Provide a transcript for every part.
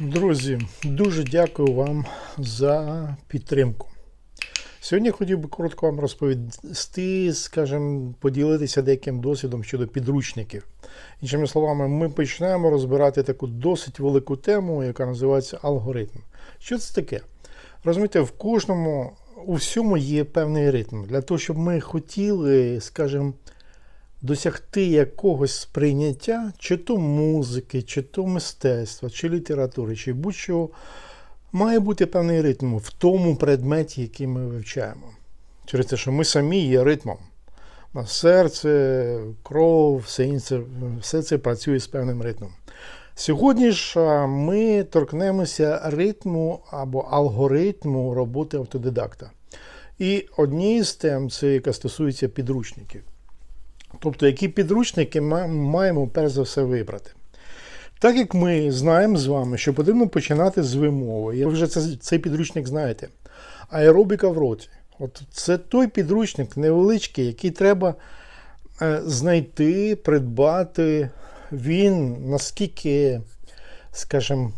Друзі, дуже дякую вам за підтримку. Сьогодні я хотів би коротко вам розповісти, скажімо, поділитися деяким досвідом щодо підручників. Іншими словами, ми почнемо розбирати таку досить велику тему, яка називається алгоритм. Що це таке? Розумієте, в кожному, у всьому є певний ритм. Для того, щоб ми хотіли, скажімо, досягти якогось сприйняття, чи то музики, чи то мистецтва, чи літератури, чи будь-що, має бути певний ритм в тому предметі, який ми вивчаємо. Через те, що ми самі є ритмом. На серце, кров, все інше, все це працює з певним ритмом. Сьогодні ж ми торкнемося ритму або алгоритму роботи автодидакта. І однією з тем, це яка стосується підручників. Тобто, які підручники ми маємо перш за все вибрати. Так як ми знаємо з вами, що потрібно починати з вимови, ви вже цей підручник знаєте. Аеробіка в роті. От Це той підручник невеличкий, який треба е, знайти, придбати. Він наскільки, скажімо,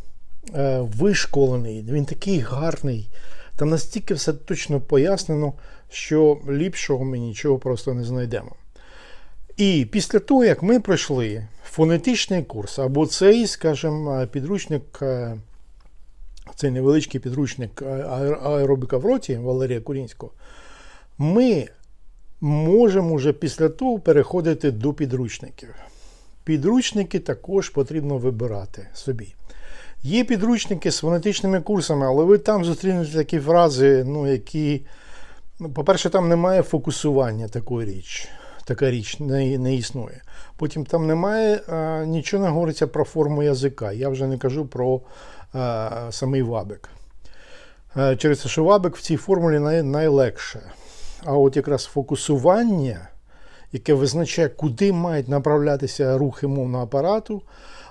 е, вишколений, він такий гарний, там настільки все точно пояснено, що ліпшого ми нічого просто не знайдемо. І після того, як ми пройшли фонетичний курс, або цей, скажімо, підручник, е, цей невеличкий підручник аеробіка в роті Валерія Курінського, ми можемо вже після того переходити до підручників. Підручники також потрібно вибирати собі. Є підручники з фонетичними курсами, але ви там зустрінете такі фрази, ну, які, ну, по-перше, там немає фокусування такої річ така річ не не існує. Потім там немає, а, нічого не говориться про форму язика. Я вже не кажу про а, самий вабик. А, через те, що вабик в цій формулі най, найлегше. А от якраз фокусування, яке визначає, куди мають направлятися рухи мовного апарату,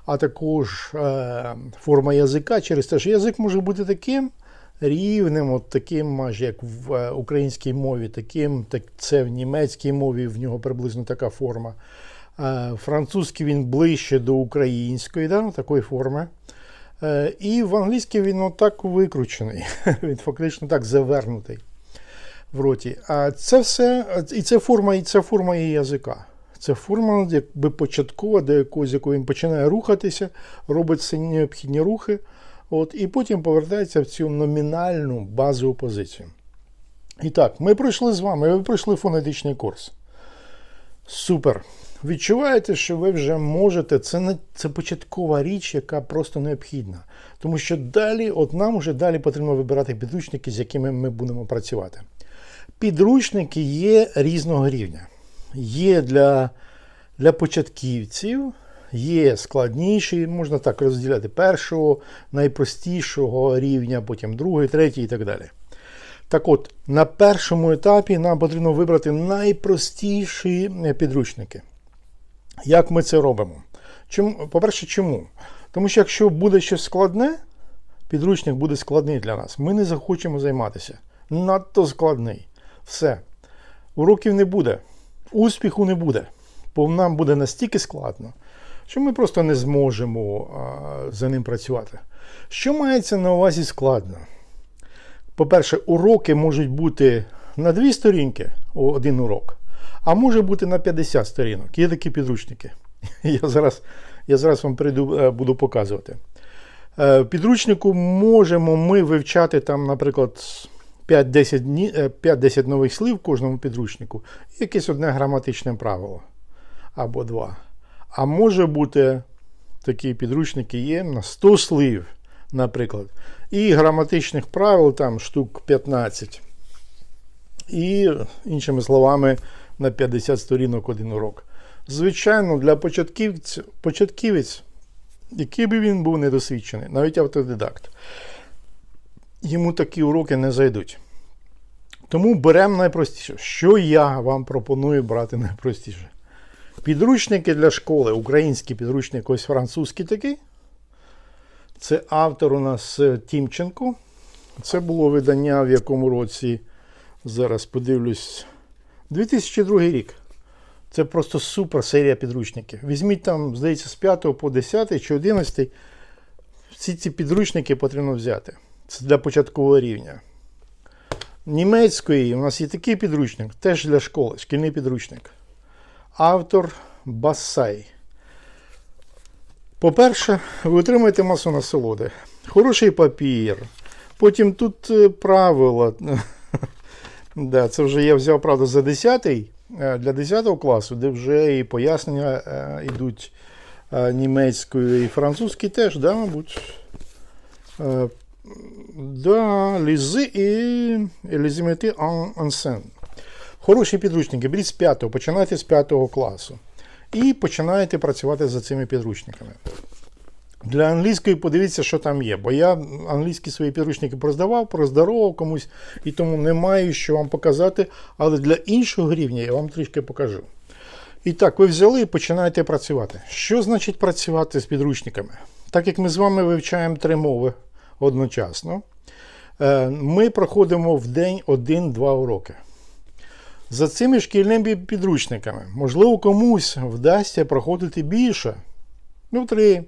а також е, форма язика, через те, що язик може бути таким, рівнем, от таким, майже як в е, українській мові, таким, так це в німецькій мові, в нього приблизно така форма. Французький він ближче до української, да, такої форми. Е, і в англійській він отак викручений, він фактично так завернутий в роті. А це все, і це форма, і це форма її язика. Це форма, якби початкова, до якої, з якої він починає рухатися, робить всі необхідні рухи. От, І потім повертається в цю номінальну базову позицію. І так, ми пройшли з вами, ви пройшли фонетичний курс. Супер. Відчуваєте, що ви вже можете, це не це початкова річ, яка просто необхідна. Тому що далі, от нам вже далі потрібно вибирати підручники, з якими ми будемо працювати. Підручники є різного рівня. Є для, для початківців, є складніші, можна так розділяти першого, найпростішого рівня, потім другий, третій і так далі. Так от, на першому етапі нам потрібно вибрати найпростіші підручники. Як ми це робимо? По-перше, чому? Тому що якщо буде щось складне, підручник буде складний для нас. Ми не захочемо займатися. Надто складний. Все. Уроків не буде, успіху не буде, бо нам буде настільки складно, що ми просто не зможемо за ним працювати. Що мається на увазі складно? По-перше, уроки можуть бути на дві сторінки один урок, а може бути на 50 сторінок. Є такі підручники. Я зараз я зараз вам прийду, е, буду показувати. В підручнику можемо ми вивчати, там, наприклад, 5-10 е, нових слів в кожному підручнику, і якесь одне граматичне правило або два. А може бути такі підручники є на 100 слів, наприклад. І граматичних правил там штук 15. І, іншими словами, на 50 сторінок один урок. Звичайно, для початківець, початківець, який би він був недосвідчений, навіть автодидакт, йому такі уроки не зайдуть. Тому беремо найпростіше. Що я вам пропоную брати найпростіше? Підручники для школи. Український підручник, ось французький такий. Це автор у нас е, Тімченко. Це було видання в якому році, зараз подивлюсь, 2002 рік. Це просто супер серія підручників. Візьміть там, здається, з 5 по 10 чи 11. всі ці підручники потрібно взяти. Це для початкового рівня. Німецької у нас є такий підручник, теж для школи, шкільний підручник. Автор Басай. По-перше, ви отримаєте масу насолоди. Хороший папір. Потім тут е, правила. да, це вже я взяв, правда, за 10 для 10 класу, де вже і пояснення е, йдуть е, німецькою і французькою теж, да, мабуть. Е, Да, лізи і лізимети ансен. Хороші підручники. Беріть з 5, починайте з 5 класу. І починаєте працювати за цими підручниками. Для англійської подивіться, що там є. Бо я англійські свої підручники проздавав, проздарував комусь, і тому не маю що вам показати. Але для іншого рівня я вам трішки покажу. І так, ви взяли і починаєте працювати. Що значить працювати з підручниками? Так як ми з вами вивчаємо три мови одночасно, е, ми проходимо в день один-два уроки. За цими шкільними підручниками, можливо, комусь вдасться проходити більше. Ну, три.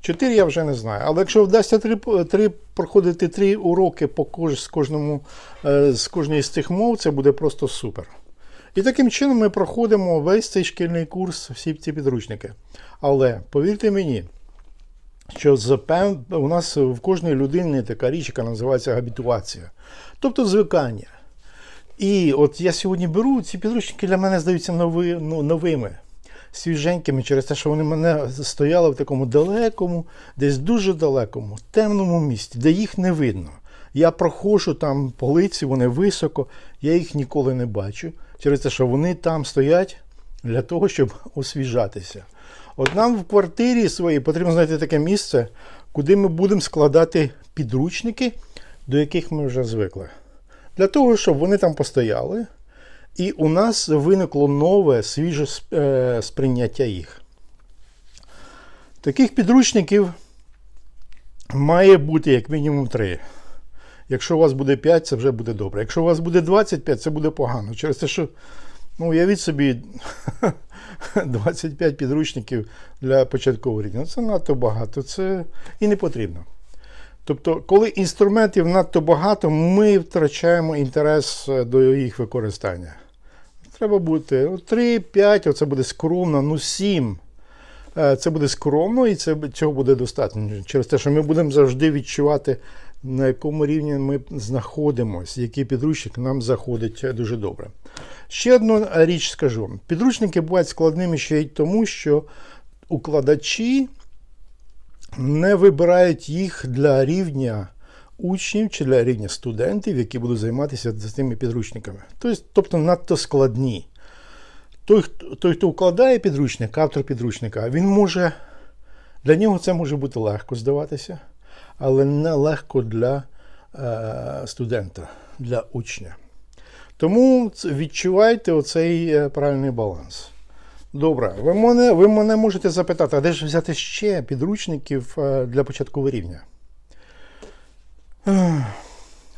Чотири я вже не знаю. Але якщо вдасться три, три, проходити три уроки по кож, з, кожному, е, з кожної з цих мов, це буде просто супер. І таким чином ми проходимо весь цей шкільний курс, всі ці підручники. Але повірте мені, що у нас в кожної людини така річ, яка називається габітуація, тобто звикання. І от я сьогодні беру ці підручники для мене здаються нови, ну, новими, свіженькими через те, що вони мене стояли в такому далекому, десь дуже далекому, темному місці, де їх не видно. Я проходжу там полиці, вони високо, я їх ніколи не бачу, через те, що вони там стоять для того, щоб освіжатися. От нам в квартирі своїй потрібно знайти таке місце, куди ми будемо складати підручники, до яких ми вже звикли. Для того, щоб вони там постояли, і у нас виникло нове свіже е, сприйняття їх. Таких підручників має бути як мінімум 3. Якщо у вас буде 5, це вже буде добре. Якщо у вас буде 25, це буде погано. Через те, що, ну, уявіть собі, 25 підручників для початкового рівня. Це надто багато, це і не потрібно. Тобто, коли інструментів надто багато, ми втрачаємо інтерес до їх використання. Треба бути 3-5, оце буде скромно, ну 7. Це буде скромно і це, цього буде достатньо. Через те, що ми будемо завжди відчувати, на якому рівні ми знаходимося, який підручник нам заходить дуже добре. Ще одну річ скажу: підручники бувають складними ще й тому, що укладачі не вибирають їх для рівня учнів чи для рівня студентів, які будуть займатися цими підручниками. Тобто надто складні. Той, той, хто укладає підручник, автор підручника, він може, для нього це може бути легко здаватися, але не легко для е, студента, для учня. Тому відчувайте оцей е, правильний баланс. Добре, ви мене ви мене можете запитати, а де ж взяти ще підручників е, для початкового рівня?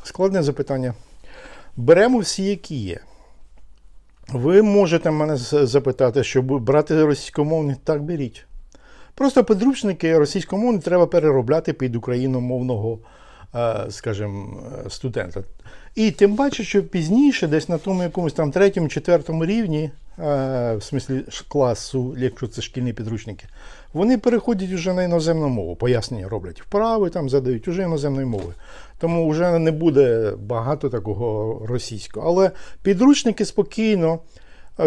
Складне запитання. Беремо всі, які є. Ви можете мене запитати, щоб брати російськомовні, так беріть. Просто підручники російськомовні треба переробляти під україномовного, е, скажімо, студента. І тим паче, що пізніше, десь на тому якомусь там третьому, четвертому рівні, в смислі класу, якщо це шкільні підручники, вони переходять вже на іноземну мову, пояснення роблять. Вправи там задають уже іноземної мови. Тому вже не буде багато такого російського. Але підручники спокійно,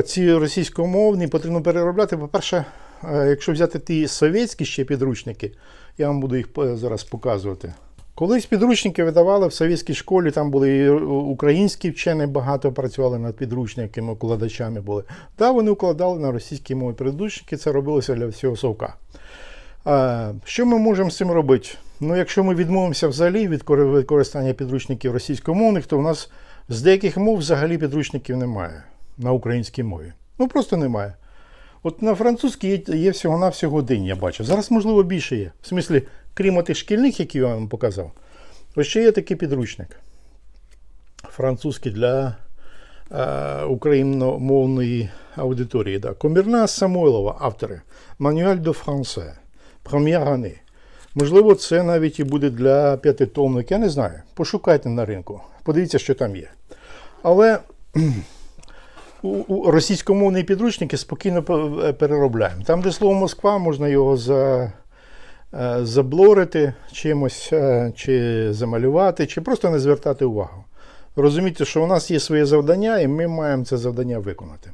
ці російськомовні потрібно переробляти. По-перше, якщо взяти ті совєтські ще підручники, я вам буду їх зараз показувати. Колись підручники видавали в совєтській школі, там були і українські вчені, багато працювали над підручниками, укладачами були. Та вони укладали на російській мові підручники, це робилося для всього совка. Що ми можемо з цим робити? Ну, Якщо ми відмовимося взагалі від використання підручників російськомовних, то в нас з деяких мов взагалі підручників немає на українській мові. Ну просто немає. От на французькій є, всього-навсього один, я бачу. Зараз, можливо, більше є. В смислі, крім тих шкільних, які я вам показав, ось ще є такий підручник. Французький для е, україномовної аудиторії. Да. Комірна Самойлова, автори. Мануаль до франце. Прем'єр année. Можливо, це навіть і буде для п'ятитомник, я не знаю. Пошукайте на ринку, подивіться, що там є. Але у, російськомовні підручники спокійно е, переробляємо. Там, де слово Москва, можна його за, заблорити чимось, е, чи замалювати, чи просто не звертати увагу. Розумієте, що у нас є своє завдання, і ми маємо це завдання виконати.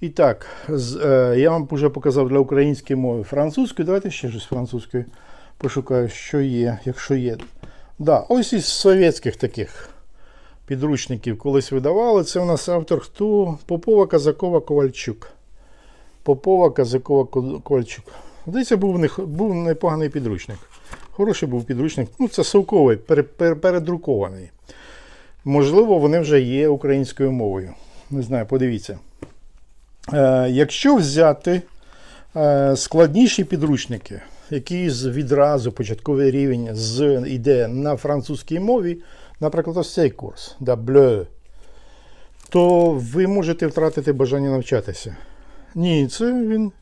І так, е, я вам вже показав для української мови французької. Давайте ще щось французькою пошукаю, що є, якщо є. Да, ось із совєтських таких підручників колись видавали. Це у нас автор хто? Попова, Казакова, Ковальчук. Попова, Казакова, Ковальчук. Здається, був, в був непоганий підручник. Хороший був підручник. Ну, це совковий, пере, пере- передрукований. Можливо, вони вже є українською мовою. Не знаю, подивіться. Е, якщо взяти е, складніші підручники, які з відразу початковий рівень з, йде на французькій мові, наприклад, ось цей курс да, то ви можете втратити бажання навчатися. Ні, це він,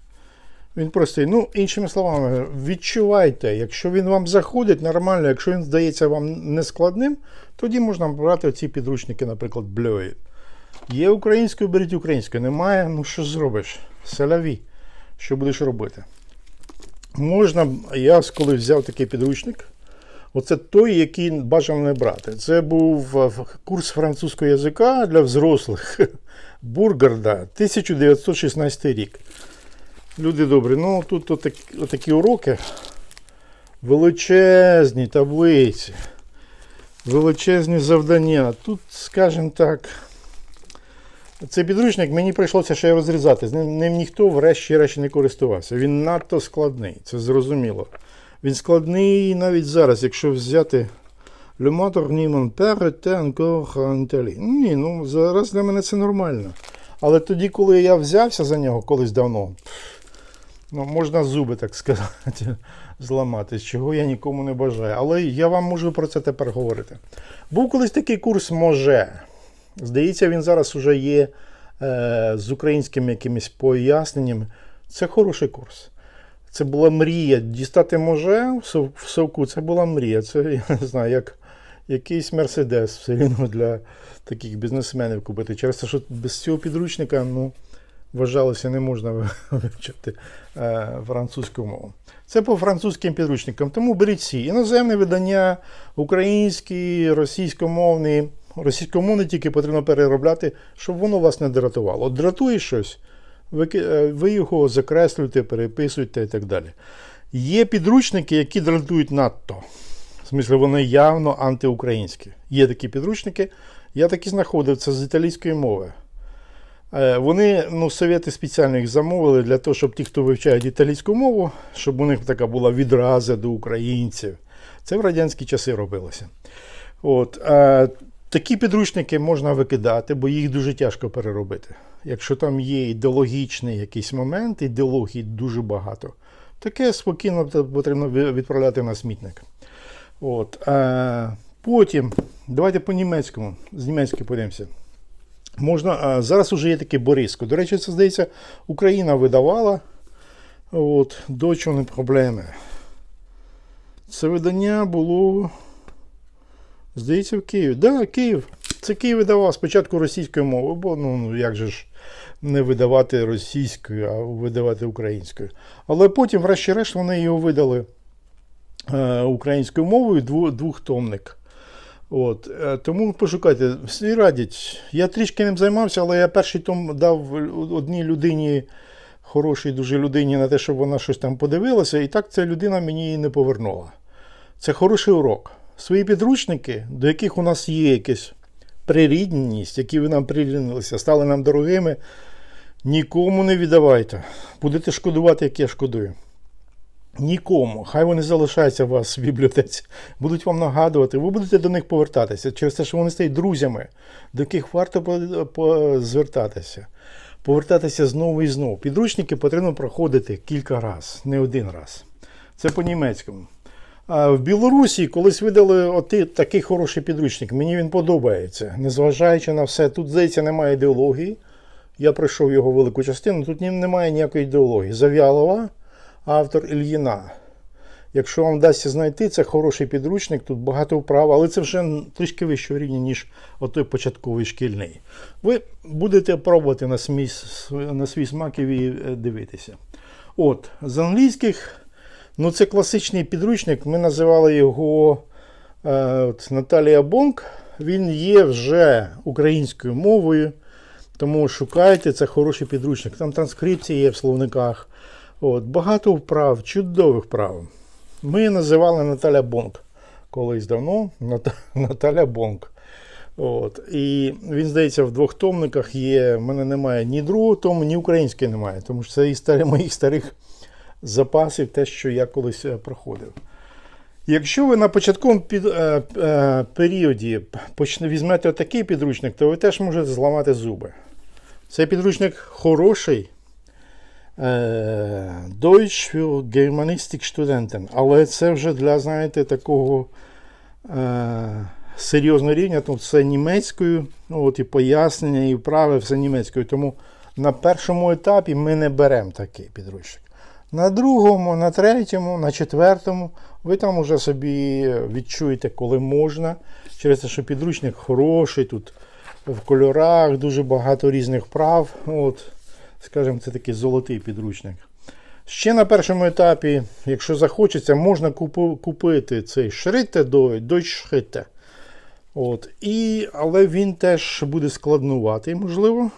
він простий. Ну, іншими словами, відчувайте, якщо він вам заходить нормально, якщо він здається вам нескладним, тоді можна брати ці підручники, наприклад, Bleu. Є українською, беріть українською. Немає, ну що зробиш? Селяві. Що будеш робити? Можна, я коли взяв такий підручник, оце той, який бажано не брати. Це був е, курс французького язика для взрослих Бургарда, 1916 рік. Люди добрі, ну тут отакі, уроки, величезні таблиці, величезні завдання. Тут, скажімо так, цей підручник мені прийшлося ще розрізати. З ним, ним ніхто врешті-решт не користувався. Він надто складний, це зрозуміло. Він складний навіть зараз, якщо взяти encore en Italie. Ні, ну зараз для мене це нормально. Але тоді, коли я взявся за нього колись давно, ну, можна зуби, так сказати, зламати, чого я нікому не бажаю. Але я вам можу про це тепер говорити. Був колись такий курс може. Здається, він зараз уже є е, з українським якимось поясненням. Це хороший курс. Це була мрія. Дістати може в совку, це була мрія. Це, я не знаю, як якийсь мерседес все рівно для таких бізнесменів купити. Через те, що без цього підручника, ну, вважалося, не можна вивчити е, французьку мову. Це по французьким підручникам. Тому беріть всі. Іноземні видання, українські, російськомовні. Російськомовні тільки потрібно переробляти, щоб воно вас не дратувало. От дратує щось, е, ви його закреслюєте, переписуєте і так далі. Є підручники, які дратують надто. В смислі, вони явно антиукраїнські. Є такі підручники. Я такі знаходив, це з італійської мови. Е, Вони, ну, совєти спеціально їх замовили для того, щоб ті, хто вивчають італійську мову, щоб у них така була відраза до українців. Це в радянські часи робилося. От, е, такі підручники можна викидати, бо їх дуже тяжко переробити. Якщо там є ідеологічний якийсь момент, ідеології дуже багато, таке спокійно потрібно відправляти на смітник. От, е, потім, давайте по-німецькому, з німецької подивимося. Можна, зараз вже є таке Бориско. До речі, це здається, Україна видавала. От, дочу не проблеми. Це видання було. Здається, в Києві. Так, да, Київ. Це Київ видавав спочатку російською мовою, бо ну, ну як же ж не видавати російською, а видавати українською. Але потім, врешті-решт, вони його видали е, українською мовою дву, двохтомник. От, е, тому пошукайте, всі радять. Я трішки ним займався, але я перший том дав одній людині, хорошій дуже людині, на те, щоб вона щось там подивилася, і так ця людина мені її не повернула. Це хороший урок. Свої підручники, до яких у нас є якась прирідність, які ви нам прирівнялися, стали нам дорогими, нікому не віддавайте. Будете шкодувати, як я шкодую. Нікому. Хай вони залишаються у вас в бібліотеці, будуть вам нагадувати, ви будете до них повертатися через те, що вони стають друзями, до яких варто звертатися. Повертатися знову і знову. Підручники потрібно проходити кілька разів, не один раз. Це по-німецькому. А в Білорусі колись видали оти, такий хороший підручник. Мені він подобається. Незважаючи на все, тут, здається, немає ідеології. Я пройшов його велику частину, тут немає ніякої ідеології. Зав'ялова, автор Ільїна. Якщо вам вдасться знайти, це хороший підручник, тут багато вправ, але це вже трішки вищого рівня, ніж отой початковий шкільний. Ви будете пробувати на, смій, на свій смак і е, дивитися. От, з англійських, ну це класичний підручник, ми називали його е, от, Наталія Бонк. Він є вже українською мовою, тому шукайте, це хороший підручник. Там транскрипції є в словниках. От, багато вправ, чудових вправ. Ми називали Наталя Бонк колись давно. Ната- Наталя Бонк. От. І він, здається, в двох томниках є. В мене немає ні другого тому, ні української немає. Тому що це із старі, моїх старих запасів, те, що я колись е, проходив. Якщо ви на початковому під, е, е, періоді візьмете такий підручник, то ви теж можете зламати зуби. Цей підручник хороший. Е, Deutsch für Germanistik Studenten. Але це вже для, знаєте, такого е, серйозного рівня. Тут все німецькою, ну, от і пояснення, і вправи, все німецькою. Тому на першому етапі ми не беремо такий підручник. На другому, на третьому, на четвертому ви там уже собі відчуєте, коли можна. Через те, що підручник хороший, тут в кольорах дуже багато різних прав. От, скажімо, це такий золотий підручник. Ще на першому етапі, якщо захочеться, можна купити цей Deutsch, Deutsch Schritte. От, і, але він теж буде складнуватий, можливо.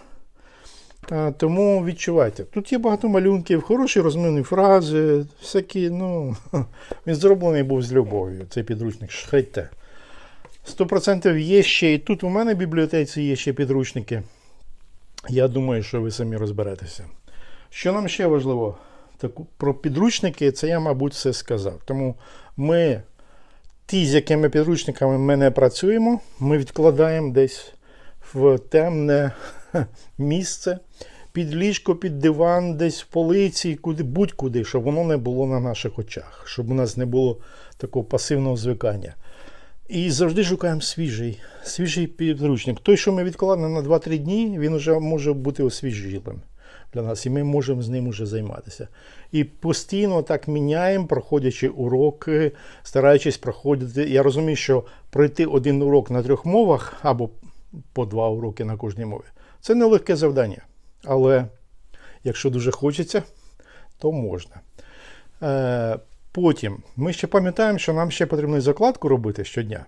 А, тому відчувайте. Тут є багато малюнків, хороші розминні фрази, всякі, ну, він зроблений був з любов'ю, цей підручник Шхайте. 100% є ще, і тут у мене в бібліотеці є ще підручники. Я думаю, що ви самі розберетеся. Що нам ще важливо? Таку, про підручники, це я, мабуть, все сказав. Тому ми, ті, з якими підручниками ми не працюємо, ми відкладаємо десь в темне місце, під ліжко, під диван, десь в полиці, куди, будь-куди, щоб воно не було на наших очах, щоб у нас не було такого пасивного звикання. І завжди шукаємо свіжий, свіжий підручник. Той, що ми відкладемо на 2-3 дні, він вже може бути освіжілим для нас, і ми можемо з ним уже займатися. І постійно так міняємо, проходячи уроки, стараючись проходити. Я розумію, що пройти один урок на трьох мовах або по два уроки на кожній мові це нелегке завдання. Але якщо дуже хочеться, то можна. Потім ми ще пам'ятаємо, що нам ще потрібно закладку робити щодня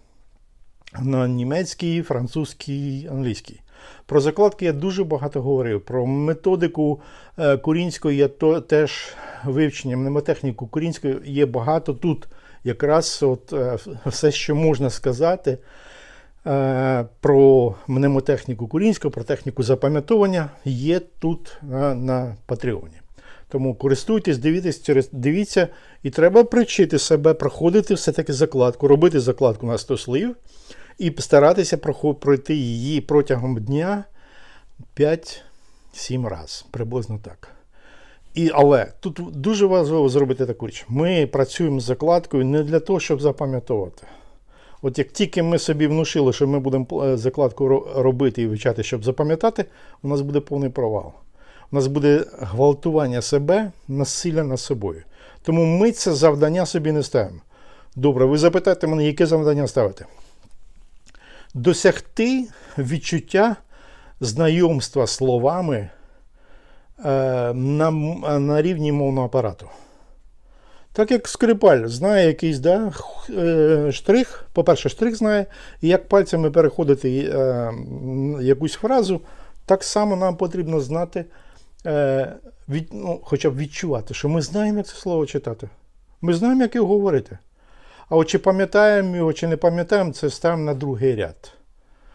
на німецький, французький, англійський. Про закладки я дуже багато говорив. Про методику е, корінської я то, теж вивчення, мнемотехніку корінської є багато. Тут якраз от, е, все, що можна сказати е, про мнемотехніку корінську, про техніку запам'ятовування, є тут на, на Патреоні. Тому користуйтесь, дивіться, через, дивіться, і треба привчити себе проходити все-таки закладку, робити закладку на 100 слів і старатися пройти її протягом дня 5-7 разів, приблизно так. І, але тут дуже важливо зробити таку річ. Ми працюємо з закладкою не для того, щоб запам'ятовувати. От як тільки ми собі внушили, що ми будемо е, закладку робити і вивчати, щоб запам'ятати, у нас буде повний провал. У нас буде гвалтування себе, насилля над собою. Тому ми це завдання собі не ставимо. Добре, ви запитаєте мене, яке завдання ставити? Досягти відчуття знайомства словами е, на, на рівні мовного апарату. Так як скрипаль знає якийсь да, е, штрих, по-перше, штрих знає, і як пальцями переходити е, якусь фразу, так само нам потрібно знати, е, від, ну, хоча б відчувати, що ми знаємо, як це слово читати. Ми знаємо, як його говорити. А от чи пам'ятаємо його, чи не пам'ятаємо, це ставимо на другий ряд.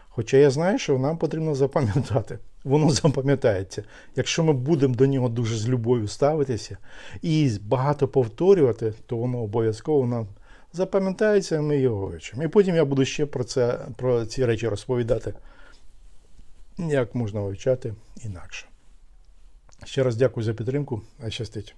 Хоча я знаю, що нам потрібно запам'ятати. Воно запам'ятається. Якщо ми будемо до нього дуже з любов'ю ставитися і багато повторювати, то воно обов'язково нам запам'ятається, і ми його вивчимо. І потім я буду ще про, це, про ці речі розповідати, як можна вивчати інакше. Ще раз дякую за підтримку. Щастить.